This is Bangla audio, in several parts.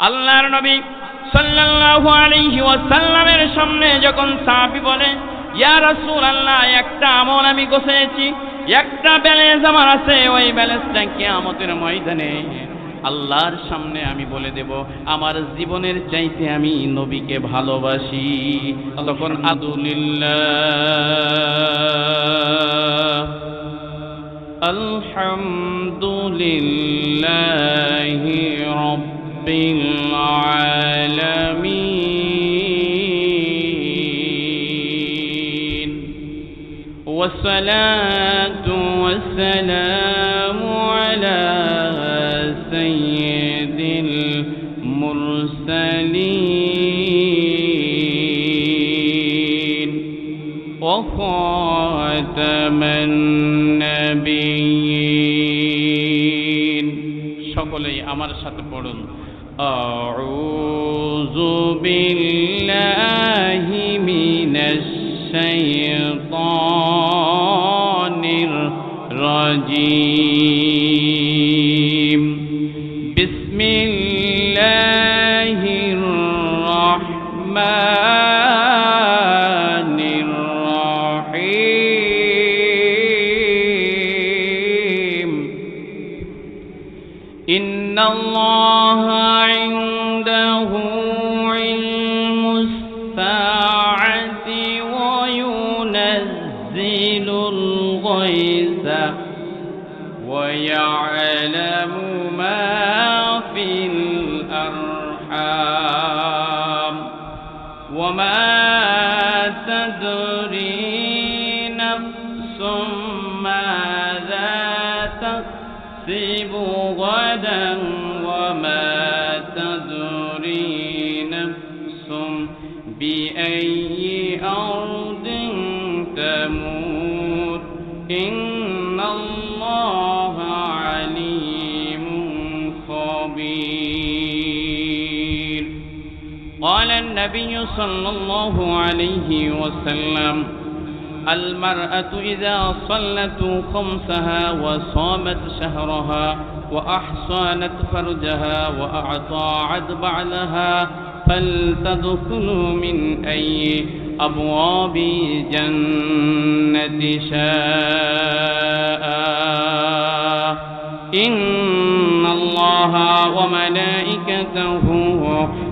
আল্লাহর নবী সাল্লাল্লাহু আলাইহি ওয়াসাল্লামের সামনে যখন সাহাবী বলে, ইয়া রাসূলুল্লাহ, একটা আমল আমি গোছেছি, একটা ব্যালেন্স আমার আছে, ওই ব্যালেন্সটা কিয়ামতের ময়দানে আল্লাহর সামনে আমি বলে দেব, আমার জীবনের চাইতে আমি নবীকে ভালোবাসি। তখন আদুলিল্লাহ আলহামদুলিল্লাহি রব رب العالمين. والصلاة والسلام على سيد المرسلين. وخاتم النبيين أعوذ بالله وما تدري نفس ماذا تكسب. النبي صلى الله عليه وسلم. المرأة إذا صلت خمسها وصامت شهرها وأحصانت فرجها وأعطاعت بعلها فلتدخل من أي أبواب جنة شاء. إن الله وملائكته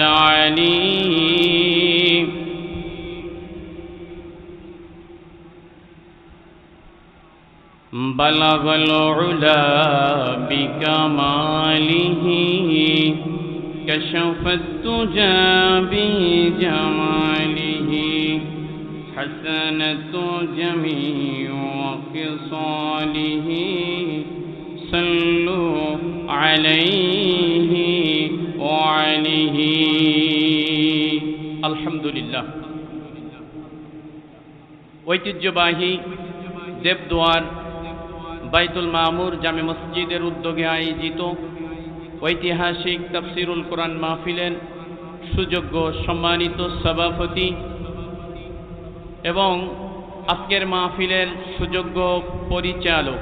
علي بلغ العلا بكماله كشف الدجى بجماله حسنة جميع خصاله صلوا عليه ঐতিহ্যবাহী দেবদুয়ার বাইতুল মামুর জামে মসজিদের উদ্যোগে আয়োজিত ঐতিহাসিক তাফসিরুল কোরআন মাহফিলের সুযোগ্য সম্মানিত সভাপতি এবং আজকের মাহফিলের সুযোগ্য পরিচালক,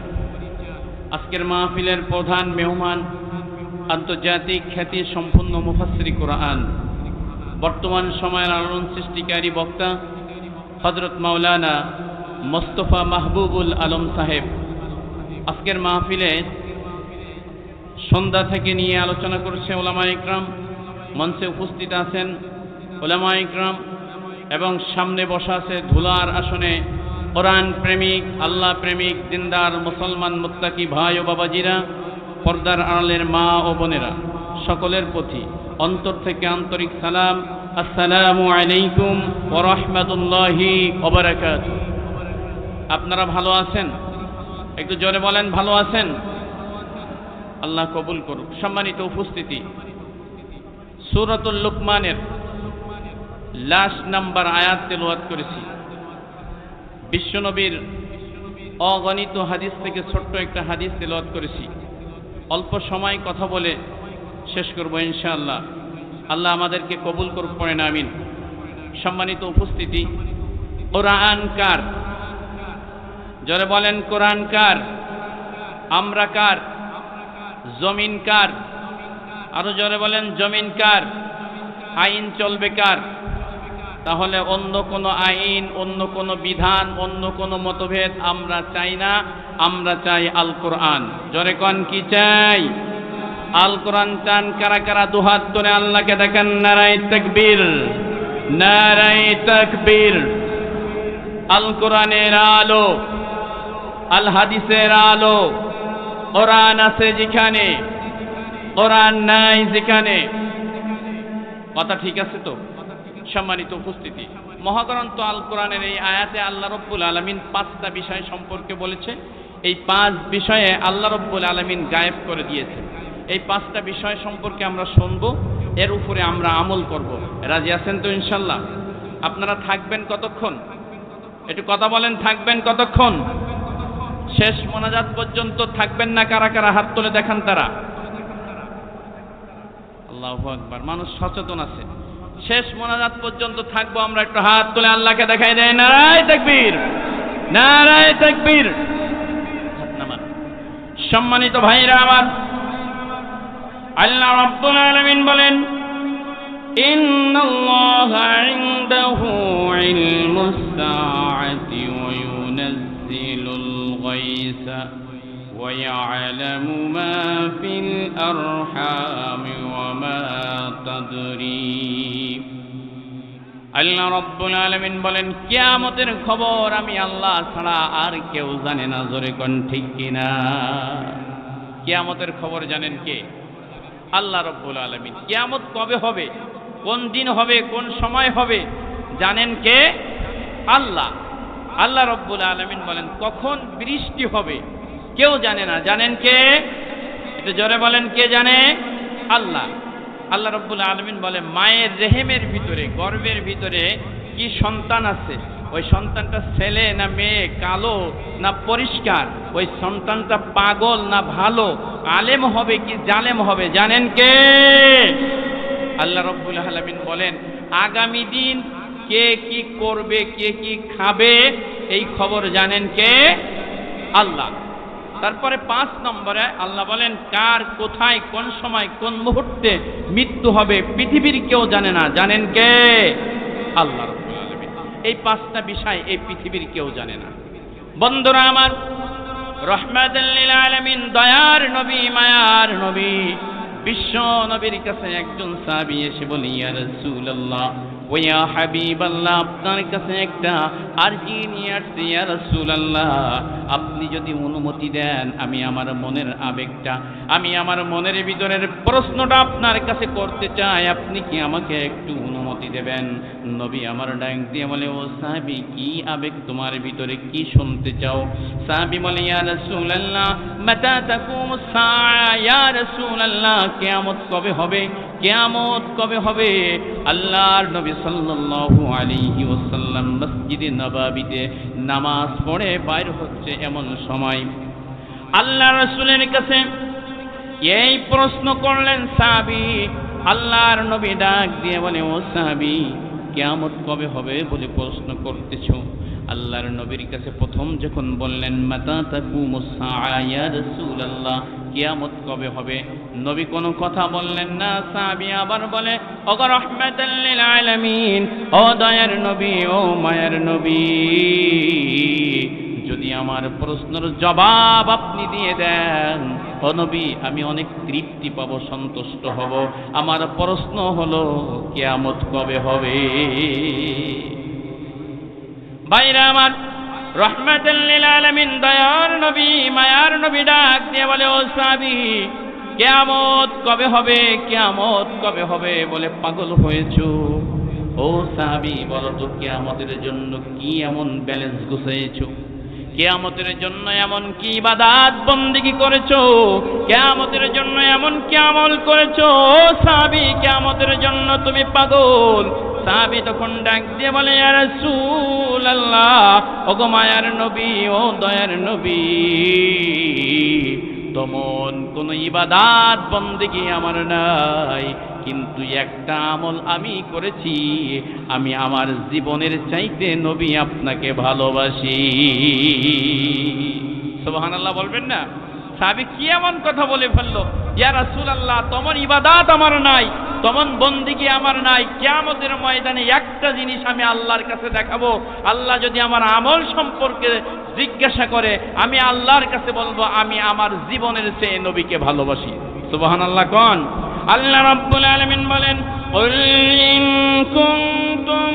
আজকের মাহফিলের প্রধান মেহমান আন্তর্জাতিক খ্যাতি সম্পন্ন মুফাসরি কোরআন। বর্তমান সময়ের আলোড়ন সৃষ্টিকারী বক্তা হজরত মাওলানা মোস্তফা মাহবুবুল আলম সাহেব। আজকের মাহফিলে সন্ধ্যা থেকে নিয়ে আলোচনা করছে ওলামা ইকরাম। মঞ্চে উপস্থিত আছেন ওলামা ইকরাম এবং সামনে বসা আছে ধুলার আসনে কোরআন প্রেমিক, আল্লাহ প্রেমিক, দিনদার, মুসলমান, মুত্তাকি ভাই ও বাবাজিরা, পর্দার আড়ালের মা ও বোনেরা। সকলের প্রতি অন্তর থেকে আন্তরিক সালাম। আসসালামু আলাইকুম ও রহমতুল্লাহি ওবরাকাত আপনারা ভালো আছেন? একটু জোরে বলেন, ভালো আছেন? আল্লাহ কবুল করুক। সম্মানিত উপস্থিতি। সুরতুল লুকমানের লাস্ট নাম্বার আয়াত তেলাওয়াত করেছি। বিশ্বনবীর অগণিত হাদিস থেকে ছোট্ট একটা হাদিস তেলাওয়াত করেছি। অল্প সময় কথা বলে শেষ করব ইনশাআল্লাহ। আল্লাহ আমাদেরকে কবুল করুক পড়ে না আমিন। সম্মানিত উপস্থিতি, কোরআন কার? জরে বলেন, কোরআন কার? আমরা কার? জমিন কার? আরও জোরে বলেন, জমিন কার? আইন চলবে কার? তাহলে অন্য কোনো আইন, অন্য কোনো বিধান, অন্য কোনো মতভেদ আমরা চাই না, আমরা চাই আল কোরআন জরে কন, কি চাই? আল কোরআন চান কারা কারা দুহাত ধরে আল্লাহকে দেখেন নারাই তকবীর নারাই তকবীর। আল কোরআনের আলো, আল হাদিসের আলো, কোরআন আছে যেখানে, কোরআন নাই যেখানে। কথা ঠিক আছে তো? সম্মানিত উপস্থিতি, মহাগ্রন্থ আল কোরআনের এই আয়াতে আল্লাহ রব্বুল আলমিন পাঁচটা বিষয় সম্পর্কে বলেছে এই পাঁচ বিষয়ে আল্লাহ রব্বুল আলমিন গায়েব করে দিয়েছে এই পাঁচটা বিষয় সম্পর্কে আমরা শুনব, এর উপরে আমরা আমল করব। রাজি আছেন তো ইনশাল্লাহ? আপনারা থাকবেন কতক্ষণ? একটু কথা বলেন, থাকবেন কতক্ষণ? শেষ মোনাজাত পর্যন্ত থাকবেন না কারা কারা? হাত তুলে দেখান তারা। আল্লাহ আকবার, মানুষ সচেতন আছে। শেষ মোনাজাত পর্যন্ত থাকব আমরা একটু হাত তুলে আল্লাহকে দেখাই দেয়, নারায় তাকবীর নারায় তাকবীর। সম্মানিত ভাইরা আমার আল্লাহ রাব্বুল আলামিন বলেন إن الله عنده علم الساعة وينزل الغيث ويعلم ما في الأرحام وما تدري আল্লাহ রব্বুল আলমিন বলেন কেয়ামতের খবর আমি আল্লাহ ছাড়া আর কেউ জানে না জোরে কোন ঠিক কিনা কেয়ামতের খবর জানেন কে আল্লাহ রব্বুল আলমিন। কেয়ামত কবে হবে? কোন দিন হবে? কোন সময় হবে? জানেন কে? আল্লাহ। আল্লাহ রব্বুল আলমিন বলেন, কখন বৃষ্টি হবে? কেউ জানে না। জানেন কে? একটু জোরে বলেন, কে জানে? আল্লাহ। আল্লাহ রব্বুল আলমিন বলে মায়ের রেহেমের ভিতরে গর্বের ভিতরে কি সন্তান আছে? ওই সন্তানটা ছেলে না মেয়ে, কালো না পরিষ্কার, ওই সন্তানটা পাগল না ভালো, আলেম হবে কি জালেম হবে, জানেন কে? আল্লাহ রব্বুল আলমিন বলেন, আগামী দিন কে কি করবে, কে কি খাবে, এই খবর জানেন কে? আল্লাহ। তারপরে পাঁচ নম্বরে আল্লাহ বলেন, কার কোথায়, কোন সময়, কোন মুহূর্তে মৃত্যু হবে, পৃথিবীর কেউ জানে না, জানেন কে? আল্লাহ। এই পাঁচটা বিষয় এই পৃথিবীর কেউ জানে না। বন্ধুরা আমার রহমাতুল্লিল আলমিন, দয়ার নবী, মায়ার নবী, বিশ্ব নবীর কাছে একজন সাবি এসে বলি আর ও ইয়া হাবিবাল্লাহ, আপনার কাছে একটা আরজি নিয়ে আসছি আপনি যদি অনুমতি দেন, আমি আমার মনের আবেগটা, আমি আমার মনের ভিতরের প্রশ্নটা আপনার কাছে করতে চাই, আপনি কি আমাকে একটু অনুমতি দেবেন? নবী আমার ডাক দিয়ে বলে, ও সাহাবি, কি আবেগ তোমার ভিতরে? কি শুনতে চাও? সাহাবি বলে, ইয়া রাসূলুল্লাহ, মাতা তাকুমুস সাআ, ইয়া রাসূলুল্লাহ কবে হবে? কিয়ামত কবে হবে? আল্লাহর নবী সাল্লাল্লাহু আলাইহি ওয়াসাল্লাম মসজিদে নবাবিতে নামাজ পড়ে বাইর হচ্ছে এমন সময়। আল্লাহ রাসূলের কাছে এই প্রশ্ন করলেন, সাহাবী, আল্লাহর নবী ডাক দিয়ে বলে, ও সাহাবী, কেয়ামত কবে হবে বলে প্রশ্ন করতেছো? আল্লাহর নবীর কাছে প্রথম যখন বললেন রাসূলুল্লাহ কিয়ামত কবে হবে? নবী কোনো কথা বললেন না, সাহাবী আবার বলে, ওগো রহমাতাল লিল আলামিন, ও দয়ার নবী, ও মায়ার নবী, যদি আমার প্রশ্নের জবাব আপনি দিয়ে দেন, ও নবী, আমি অনেক তৃপ্তি পাবো, সন্তুষ্ট হব। আমার প্রশ্ন হলো, কেয়ামত কবে হবে? ভাইরা আমার রহমাতুল্লিল দয়ার নবী, মায়ার নবী ডাক দিয়ে বলে, ও সাবি কেয়ামত কবে হবে, কেয়ামত কবে হবে বলে পাগল হয়েছো? ও সাবি বলো তো, কেয়ামতের জন্য কি এমন ব্যালেন্স গুছাইছো? কেয়ামতের জন্য এমন কি ইবাদাত বন্দিগি করেছ? কেয়ামতের জন্য এমন কি আমল করেছ? সাবি কেয়ামতের জন্য তুমি পাগল। সাহাবি তখন ডাক দিয়ে বলে আর রাসূল আল্লাহ ওগো মায়ার নবী, ও দয়ার নবী, তমন কোন ইবাদাত বন্দেগি আমার নাই, কিন্তু একটা আমল আমি করেছি, আমি আমার জীবনের চাইতে নবী আপনাকে ভালোবাসি। সোহান সুবহানাল্লাহ বলবেন না? সাহাবি কি এমন কথা বলে ফেলল? ইয়া রাসূল আল্লাহ তমন ইবাদাত আমার নাই তমন বন্দিগি আমার নাই? কেমতের ময়দানে একটা জিনিস আমি আল্লাহর কাছে দেখাবো। আল্লাহ যদি আমার আমল সম্পর্কে জিজ্ঞাসা করে, আমি আল্লাহর কাছে বলব, আমি আমার জীবনের চেয়ে নবীকে ভালোবাসি। সুবাহান আল্লাহ কন? আল্লাহ রব্বুল আলমিন বলেন কুনতুম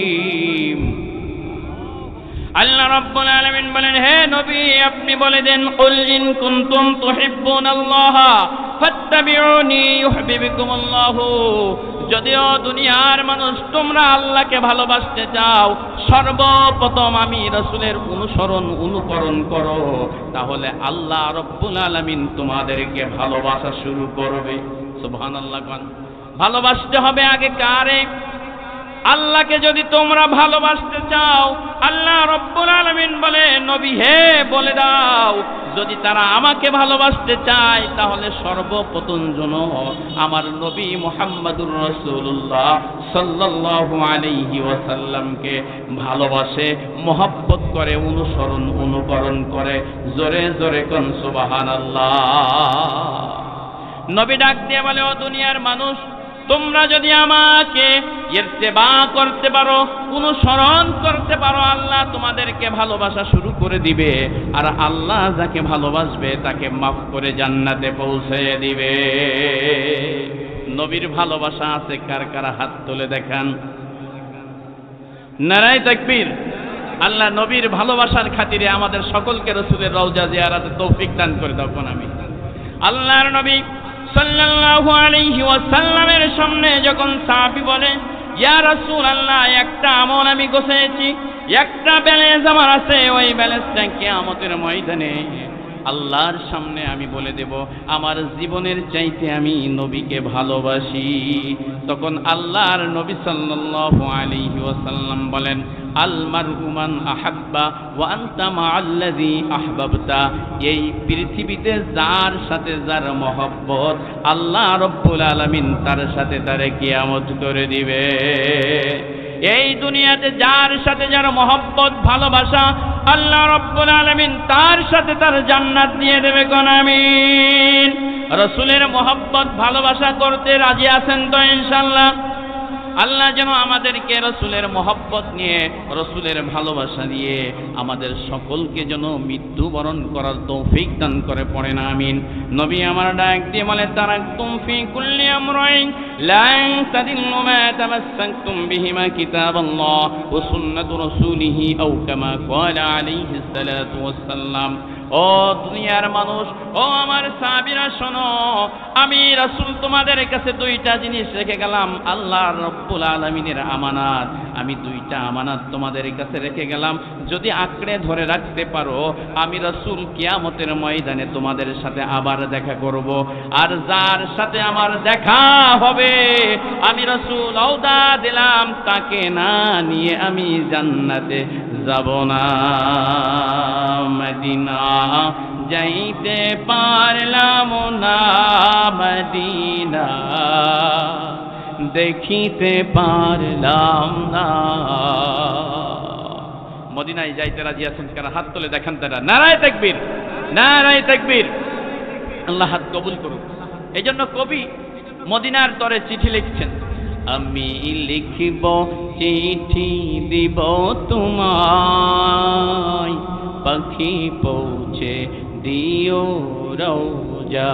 আল্লাহ রাব্বুল আলামিন বলেন, হে নবী, আপনি বলে দেন, কুল ইন কুনতুম তুহিব্বুনাল্লাহ, ফাত্তাবিউনি ইউহিব্বুকুমুল্লাহ। যদিও দুনিয়ার মানুষ, তোমরা আল্লাহকে ভালোবাসতে চাও, সর্বপ্রথম আমি রসুলের অনুসরণ, অনুকরণ করো। তাহলে আল্লাহ রব্বুল আলামিন তোমাদেরকে ভালোবাসা শুরু করবে। সুবহানাল্লাহ গান ভালোবাসতে হবে আগে কারে? আল্লাহকে যদি তোমরা ভালোবাসতে চাও, আল্লাহ রব্বুল আলমিন বলে, নবী হে, বলে দাও, যদি তারা আমাকে ভালোবাসতে চায়, তাহলে সর্বপ্রথম জন আমার নবী মোহাম্মদুর রসুল্লাহ সাল্লাল্লাহু আলাইহি ওয়াসাল্লামকে ভালোবাসে, মহব্বত করে, অনুসরণ, অনুকরণ করে, জোরে জোরে কোন, সুবহানাল্লাহ। নবী ডাক দিয়ে বলে, ও দুনিয়ার মানুষ তোমরা যদি আমাকে ইর্তেবা করতে পারো, অনুসরণ করতে পারো, আল্লাহ তোমাদেরকে ভালোবাসা শুরু করে দিবে। আর আল্লাহ যাকে ভালোবাসবে, তাকে মাফ করে জান্নাতে পৌঁছে দিবে। নবীর ভালোবাসা আছে, কার কারা হাত তুলে দেখান? নারাই তাকবীর। আল্লাহ নবীর ভালোবাসার খাতিরে আমাদের সকলকে রসুলের রওজা জিয়ারাতে তৌফিক দান করে দাও, কোন আমি। আল্লাহর নবী সাল্লাল্লাহু আলাইহি ওয়াসাল্লামের সামনে যখন সাহাবী বলে, ইয়া রাসূল আল্লাহ একটা আমল আমি গোছাইছি একটা ব্যালেন্স আমার আছে, ওই ব্যালেন্সটা কিয়ামতের ময়দানে। আল্লাহর সামনে আমি বলে দেব, আমার জীবনের চাইতে আমি নবীকে ভালোবাসি। তখন আল্লাহর নবী সাল্লাল্লাহু আলাইহি ওয়াসাল্লাম বলেন আল মারহুমান আহাব্বা ওয়া আনতা মাআল্লাযী আহবাবতা। এই পৃথিবীতে যার সাথে যার মহব্বত, আল্লাহ রব্বুল আলামিন তার সাথে তারে কিয়ামত করে দিবে। এই দুনিয়াতে যার সাথে যার মহব্বত, ভালোবাসা আল্লাহ রব্বুল আলামিন তার সাথে তার জান্নাত দিয়ে দেবে কোন আমিন। রসুলের মহব্বত, ভালোবাসা করতে রাজি আছেন তো ইনশাল্লাহ আল্লাহ যেন আমাদেরকে রসুলের মহব্বত নিয়ে, রসুলের ভালোবাসা দিয়ে আমাদের সকলকে যেন মৃত্যুবরণ করার তৌফিক দান করে পড়ে না আমিন। নবী আমার ডাক দিয়ে বলে তারা তুমফি কুল্লি আমরাইন। লান تدل ما تمسكتم بهما كتاب الله وسنة رسوله أو كما قال عليه الصلاة والسلام ও দুনিয়ার মানুষ, ও আমার সাবিরা শোনো, আমি রাসূল তোমাদের কাছে দুইটা জিনিস রেখে গেলাম, আল্লাহ রব্বুল আলামিনের আমানাত। আমি দুইটা আমানাত তোমাদের কাছে রেখে গেলাম। যদি আঁকড়ে ধরে রাখতে পারো, আমি রসুল কিয়ামতের ময়দানে তোমাদের সাথে আবার দেখা করব। আর যার সাথে আমার দেখা হবে, আমি রসুল আওদা দিলাম, তাকে না নিয়ে আমি জান্নাতে যাব না। মদিনা যাইতে পারলাম না, মদিনা। দেখিতে পারলাম না। মদিনায় যাইতে রাজি আছেন কারা হাত তুলে দেখান তারা। নারায় তাকবীর নারায় তাকবীর। আল্লাহ হাত কবুল করুক। এই জন্য কবি মদিনার তরে চিঠি লিখছেন, আমি লিখিব, চিঠি দিব তোমায়। পাখি পৌঁছে দিও রৌজা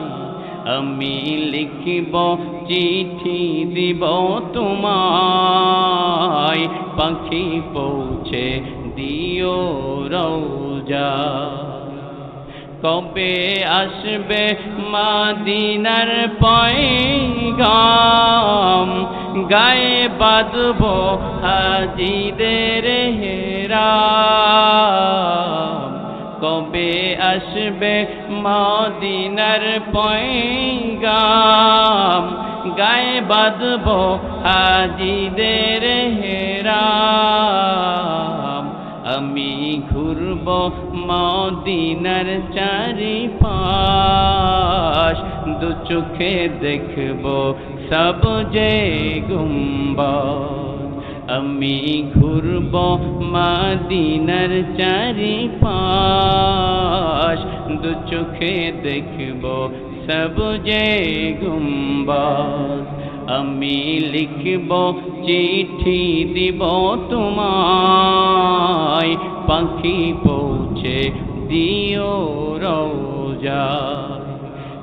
আমি লিখিব, চিঠি দিব তোমায়। পাখি পৌঁছে দিও রোজা কবে আসবে মাদিনার পয়গাম? গায়ে বাঁধব হাজিদের হেরাম। কবে আসবে মদিনার পয়গাম? গায়ে বাঁধব হাজিদের হেরাম। আমি ঘুরব মদিনার চারি পাশ দু চোখে দেখব সব যে গুম্বদ আমি ঘুরব মাদিনার চারি পাশ দু চোখে দেখব সব যে আমি লিখব চিঠি দিব তোমায়। পাখি পৌঁছে দিও রোজা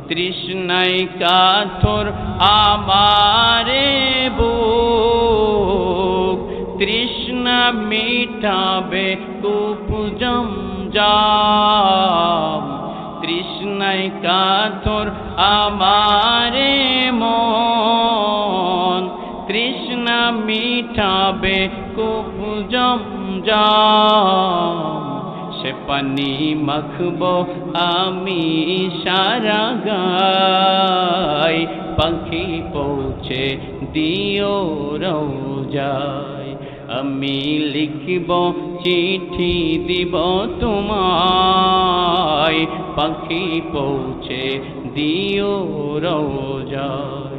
তৃষ্ণায় কাথর আমারে বুক তৃষ্ণা মিটাবে কুপুজম জাম তৃষ্ণায় কাথর আমারে মন। তৃষ্ণা মিটাবে কুপুজম জাম সে পানি মাখব আমি সারা গাই পাখি পৌঁছে দিও রোজায় আমি লিখব চিঠি দিব তোমায়। পাখি পৌঁছে দিও রোজায়।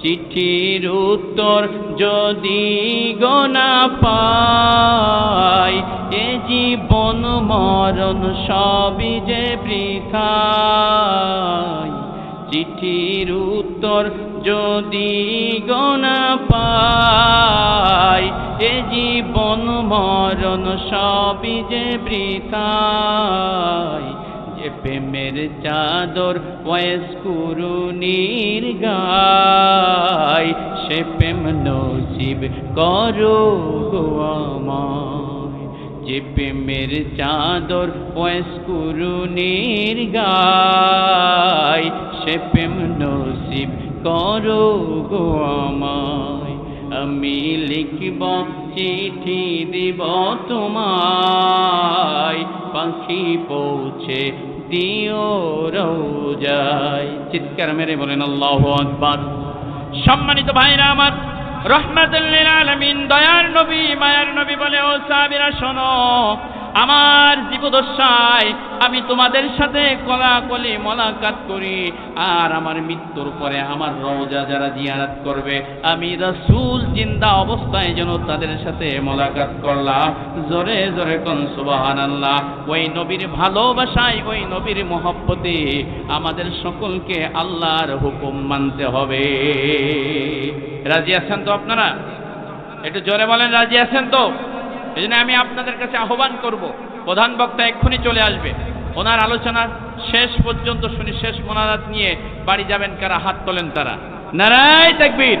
চিঠির উত্তর যদি গোনা পাই, এ জীবন মরণ সবই যে বৃথায়। চিঠির উত্তর যদি গোনা পাই এ জীবন, মরণ সবই যে বৃথায় যে প্রেমের চাদর বয়স কুরুনির গায়, সে প্রেম নসিব করো যে প্রেমের চাদর বয়স কুরুনির গায়, সে প্রেম নসিব করো গো আমায়। আমি লিখব, চিঠি দিব তোমায়। পাখি পৌঁছে দিও রোজায়। চিৎকার মেরে বলেন, আল্লাহ আকবার। সম্মানিত ভাইরা আমার রহমাতুল্লিল আলামিন, দয়ার নবী, মায়ার নবী বলে, ও সাবিরা শোনো আমার জীবদশায় আমি তোমাদের সাথে কলাকলি, মোলাকাত করি, আর আমার মৃত্যুর পরে আমার রওজা যারা জিয়ারাত করবে, আমি রাসূল জিন্দা অবস্থায় যেন তাদের সাথে মোলাকাত করলাম। জোরে জোরে কোন ওই নবীর ভালোবাসায়, ওই নবীর মহব্বতে আমাদের সকলকে আল্লাহর হুকুম মানতে হবে। রাজি আছেন তো আপনারা? একটু জোরে বলেন, রাজি আছেন তো? এই জন্য আমি আপনাদের কাছে আহ্বান করব, প্রধান বক্তা এক্ষুনি চলে আসবে। ওনার আলোচনা শেষ পর্যন্ত শুনি শেষ মোনাজাত নিয়ে বাড়ি যাবেন, কারা হাত তোলেন তারা। নারায় তাকবীর।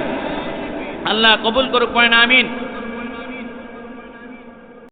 আল্লাহ কবুল করুক পয়েন আমিন।